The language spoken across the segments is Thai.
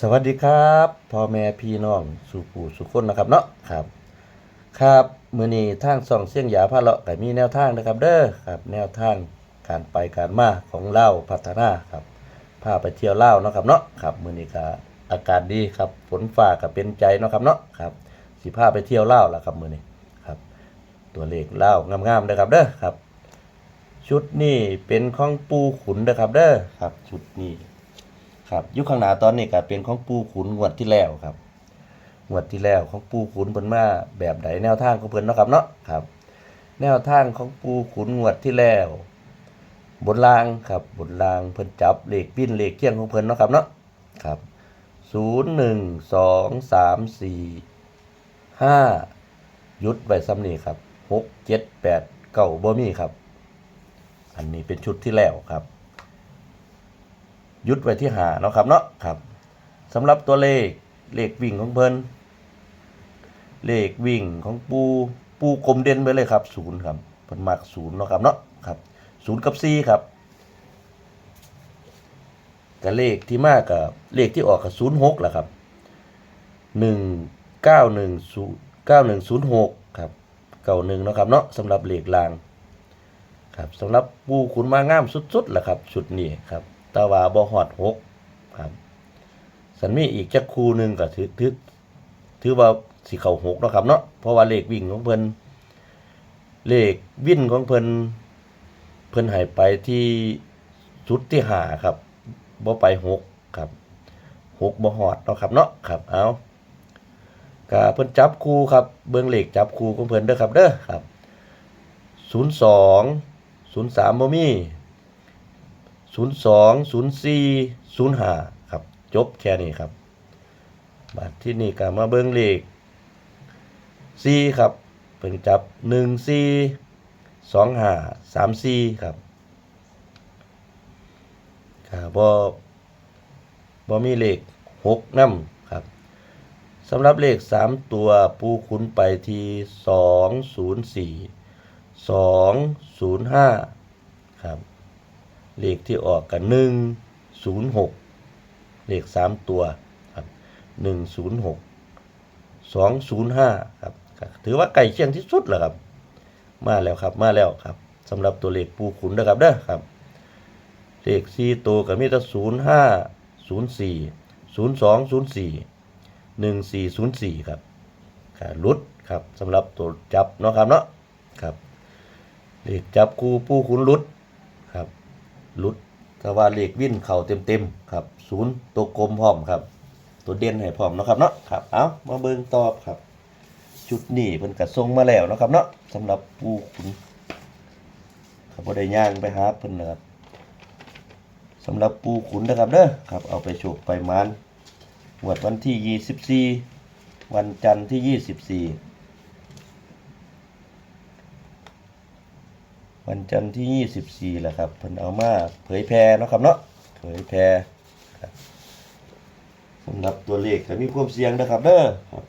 สวัสดีครับพ่อแม่พี่น้องสู่ปู่สู่คนนะครับเนาะครับ ครับมือนี้ทางส่องเสียงหยาพาเลาะก็มีแนวทางนะครับ เด้อครับ แนวทางการไปการมาของเล่าพัฒนาครับพาไปเที่ยวเล่าเนาะครับเนาะครับมือนี้ก็อากาศดีครับฝนฟ้าก็เป็นใจเนาะครับเนาะครับสิพาไปเที่ยวเล่าล่ะครับมือนี้ครับ ตัวเลขเล่างามๆเด้อครับเด้อครับ ชุดนี้เป็นของปูขุนเด้อครับ เด้อครับ ชุดนี้ ครับยุคข้างหน้าตอนนี้ก็เป็นของปูขุนงวดที่แล้วครับงวดที่แล้วของปูขุนเพิ่นมาแบบใดแนวทางของเพิ่นเนาะครับเนาะครับ แนวทางของปูขุนงวดที่แล้วบนรางครับบนรางเพิ่นจับเลขปิ้นเลขเคียงของเพิ่นเนาะครับเนาะครับศูนย์หนึ่งสองสามสี่ห้ายุดไว้ซ้ำนี่ครับหกเจ็ดแปดเก้าบ่มีครับ อันนี้เป็นชุดที่แล้วครับ ยุดไว้ที่หาเนาะครับเนาะครับสำหรับตัวเลขเลขวิ่งของเพิ่นเลขวิ่งของปูปูกลมเด่นไปเลยครับศูนย์ครับเพิ่นมักศูนย์เนาะครับเนาะครับศูนย์กับสี่ครับกับเลขที่มากกับเลขที่ออกกับศูนย์หกแหละครับหนึ่งเก้าหนึ่งศูนย์เก้าหนึ่งศูนย์หกครับเก้าหนึ่งเนาะครับเนาะสำหรับเลขลางครับสำหรับปูขุนมางามสุดๆแหละครับชุดนี้ครับแตาว่าบ่ฮอดหกครับสันมีอีกจักคู่หนึ่งก็ถือถือถือว่าสิเข้าหกเนาะครับเนาะเพราะว่าเลขวิ่งของเพิ่นเลขวิ่นของเพิ่นเพิ่นให้ไปที่ชุดที่หาครับบ่ไปหกครับหกบ่ฮอดเนาะครับเนาะครับเอาก็เพิ่นจับคู่ครับเบิ่งเลขจับคู่ของเพิ่นเด้อครับเด้อครับศูนย์สองศูนย์สามบ่มี ศูนย์สองศูนย์สี่ศูนย์ห้าครับ จบแค่นี้ครับบัดที่นี่ก็มาเบิ่งเลขสี่ครับเพิ่นจับหนึ่งสี่สองห้าสามสี่ครับก็บ่บ่มีเลขหกนำครับสำหรับเลขสามตัวปูขุนไปที่สองศูนย์สี่สองศูนย์ห้าครับ เลขที่ออกกันหนึ่งศูนย์หกเลขสามตัวครับหนึ่งศูนย์หกสองศูนย์ห้าครับถือว่าใกล้เคียงที่สุดแล้วครับ มาแล้วครับมาแล้วครับสำหรับตัวเลขปูขุนนะครับเด้อครับ เลขสี่ตัวก็มีแต่ศูนย์ห้าศูนย์สี่ศูนย์สองศูนย์สี่หนึ่งสี่ศูนย์สี่ครับลุดครับสำหรับตัวจับเนาะครับเนาะครับเลขจับคู่ผู้ขุนลุด ลุดถ้าว่าเลขวิ่นเข่าเต็มๆครับศูนย์ตัวกลมพร้อมครับ ตัวเด่นให้พร้อมนะครับเนาะครับเอามาเบิ่งตอบครับ ชุดนี้เพิ่นก็ส่งมาแล้วนะครับเนาะสำหรับผู้ขุนครับบ่ได้ย่างไปหาเพิ่นนะครับสำหรับปูขุนนะครับเด้อครับ เอาไปโชคไปมานวดวันที่ 24 วันจันทร์ที่ 24 วันจันทร์ที่ 24แหละครับเพิ่นเอามาเผยแพร่เนาะครับเนาะเผยแพร่ครับสำหรับตัวเลขก็มีความเสี่ยงนะครับเด้อครับ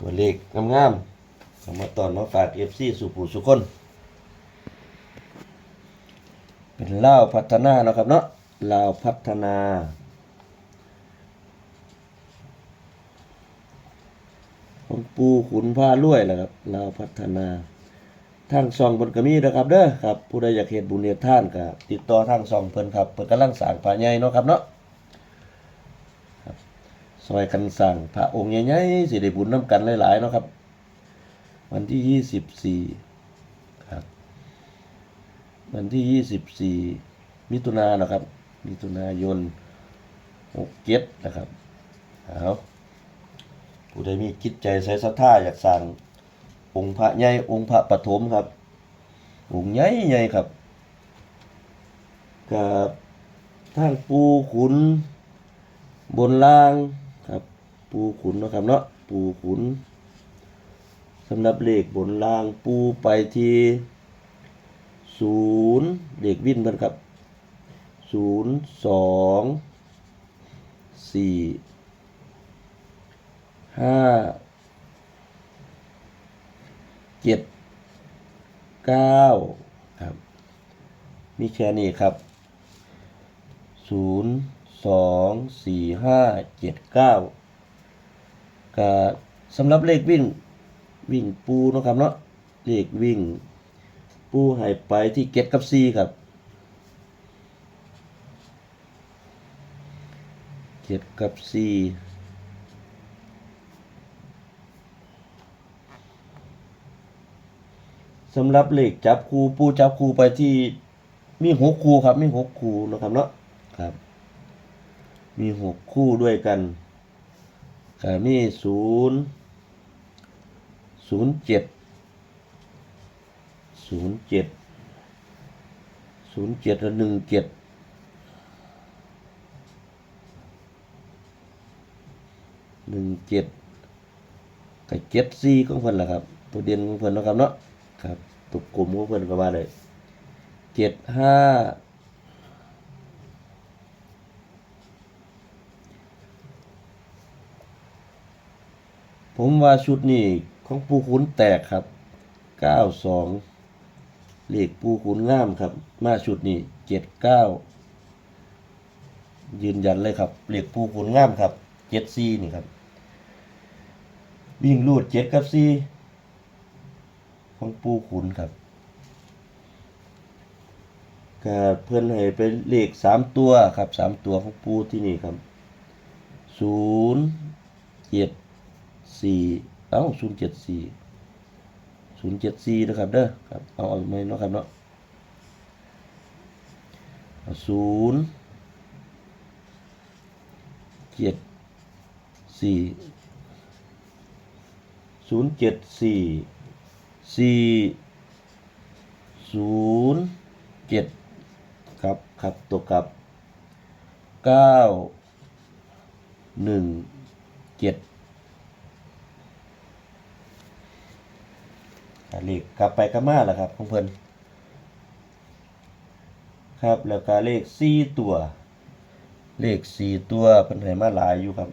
ตัวเลขงามๆเอามาตอนมาฝาก FC สู่ผู้สุคน เป็นลาวพัฒนาเนาะครับเนาะลาวพัฒนา ของ ปูขุนผ้าลวยแหละครับลาพัฒนาทางซองบนกระมีนะครับเด้อครับผู้ใดอยากเฮ็ดบุญเฮ็ดทานก็ติดต่อทางซองเพิ่นครับเพิ่นกำลังสร้างพระใหญ่เนาะครับเนาะครับซอยกันสร้างพระองค์ใหญ่ๆสิได้บุญนํกันหลายๆเนาะครับ วันที่ยี่สิบสี่ครับ วันที่ยี่สิบสี่มิถุนายนนะครับ มิถุนายนหกเจ็ดนะครับเอา ผู้ใดมีจิตใจใส่ศรัทธาอยากสร้างองค์พระใหญ่องค์พระปฐมครับ องค์ใหญ่ใหญ่ครับกับทางปูขุน บนล่างครับ ปูขุนนะครับเนาะปูขุนสำหรับเลขบนล่างปูไปที่ศูนย์เลขวินมันครับศูนย์สองสี่ ห้าเจ็ดเก้าครับมีแค่นี้ครับศูนย์สองสี่ห้าเจ็ดเก้าก็สำหรับเลขวิ่งวิ่งปูนะครับเนาะเลขวิ่งปูให้ไปที่เก็ตกับซีครับเก็ตกับซี สำหรับเลขจับคูปูจับคูไปที่มีหกคูครับ มีหกคูเนาะครับเนาะครับ มีหกคู่ด้วยกันก็มีศูนย์ศูนย์เจ็ดศูนย์เจ็ดศูนย์เจ็ดและหนึ่งเจ็ดหนึ่งเจ็ดกับเจ็ดสี่ของเพิ่นล่ะครับ ตัวเด่นของเพิ่นเนาะครับเนาะ ครับตัวกลมของเพิ่นก็ว่าเลยเจ็ดห้าผมว่าชุดนี้ของปูขุนแตกครับเก้าสองเลขปูขุนงามครับ มาชุดนี้เจ็ดเก้ายืนยันเลยครับเลขปูขุนงามครับเจ็ดซีนี่ครับ วิ่งรูดเจ็ดกับซี ของปูขุนครับก็เพื่อนให้ไปเลขสามตัวครับสามตัวของปูที่นี่ครับศูนย์เจ็ดสี่เอ้าศูนย์เจ็ดสี่ศูนย์เจ็ดสี่นะครับเด้อครับเอาเอาไหมเนาะครับเนาะศูนย์เจ็ดสี่ศูนย์เจ็ดสี่ สี่ศูนย์เจ็ดครับครับตัวกับเก้าหนึ่งเจ็ดเลขกลับไปกลับมาแหละครับของเพิ่นครับแล้วก็เลขสี่ตัว เลขสี่ตัวเพิ่นให้มาหลายอยู่ครับ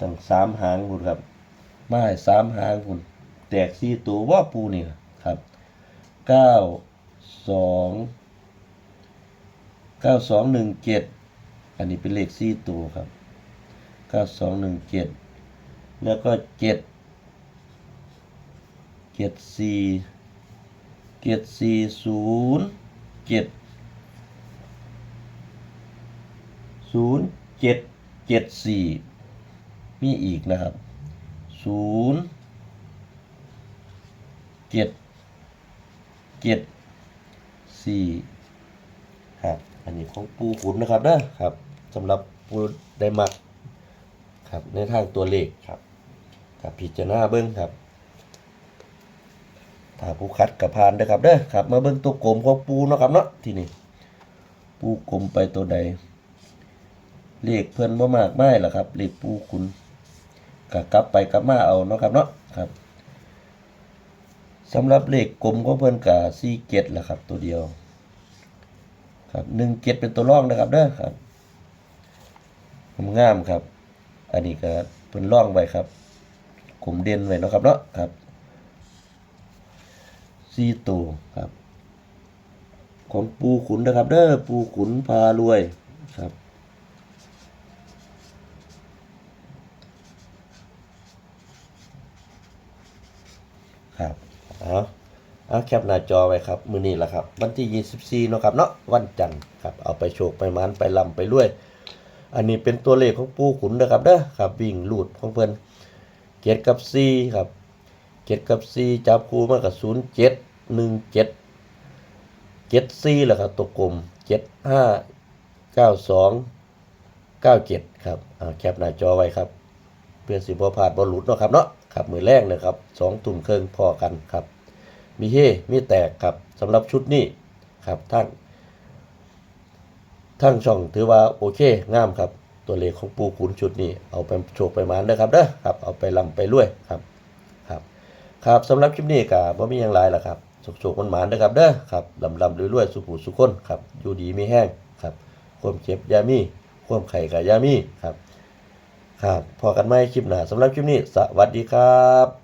ตั้งสามหางพุ่นครับมาให้สามหางพุ่น แตกสี่ตัวว่าปูนี่ครับเก้าสองเก้าสองหนึ่งเจ็ดอันนี้เป็นเลขสี่ตัวครับเก้าสองหนึ่งเจ็ดแล้วก็เจ็ดเจ็ดสี่เจ็ดสี่ศูนย์เจ็ดศูนย์เจ็ดเจ็ดสี่มีอีกนะครับศูนย์ เจ็ดเจ็ดสี่ครับ อันนี้ของปูขุนนะครับนะครับสำหรับปูได้มักครับในทางตัวเลขครับกับพิจารณาเบิ้งครับถ้าผู้คัดกับพานเด้อครับเด้อครับ มาเบิ่งตัวกลมของปูเนาะครับเนาะที่นี่ปูกลมไปตัวใดเลขเพิ่นบ่มากไม่ล่ะครับเลขปูคุณก็กลับไปกลับมาเอาเนาะครับเนาะครับ สำหรับเลขกลมของเพิ่นก็47ล่ะครับ ตัวเดียว ครับ17เกตเป็นตัวรองนะครับเด้อครับงามครับ อันนี้ก็เพิ่นร่องไว้ครับกลมเด่นไว้เนาะครับเนาะครับสี่ตัวครับ ของปูขุนนะครับ เด้อปูขุนพารวยครับ ครับ เอาเอาแคปหน้าจอไว้ครับ มือนี้แหละครับ วันที่ 24เนาะครับเนาะวันจันทร์ครับเอาไปโชคไปมันไปลำไปรวย อันนี้เป็นตัวเลขของปูขุนนะครับเด้อครับ วิ่งลูดของเพิ่นเกียรกับซีครับเจ็ดกับสี่จับคู่มากับศูนย์เจ็ดหนึ่งเจ็ดเจ็ดสี่แหละครับตัวกลมเจ็ดห้าเก้าสองเก้าเจ็ดครับอ่าแคปหน้าจอไว้ครับ เพื่อสิบพลาดบอลหลุดเนาะครับเนาะ ครับมือแรกนะครับสองตุ่มเครื่องพอกันครับ มีเฮมีแตกครับสำหรับชุดนี้ครับทั้งทั้งช่องถือว่าโอเคงามครับ ตัวเลขของปูขุนชุดนี้เอาไปโชคไปมานเด้ครับเด้อครับเอาไปลำไปรวยครับครับ ครับสำหรับคลิปนี้ก็บ่มีหยังหลายล่ะครับสุกๆมันหมานนะครับเด้อครับลำลำรวยๆสุขุสุขคนครับอยู่ดีมีแห้งครับความเจ็บยามีความไข่กับยามีครับ ครับพอกันไหมคลิปหน้าสำหรับคลิปนี้ สวัสดีครับ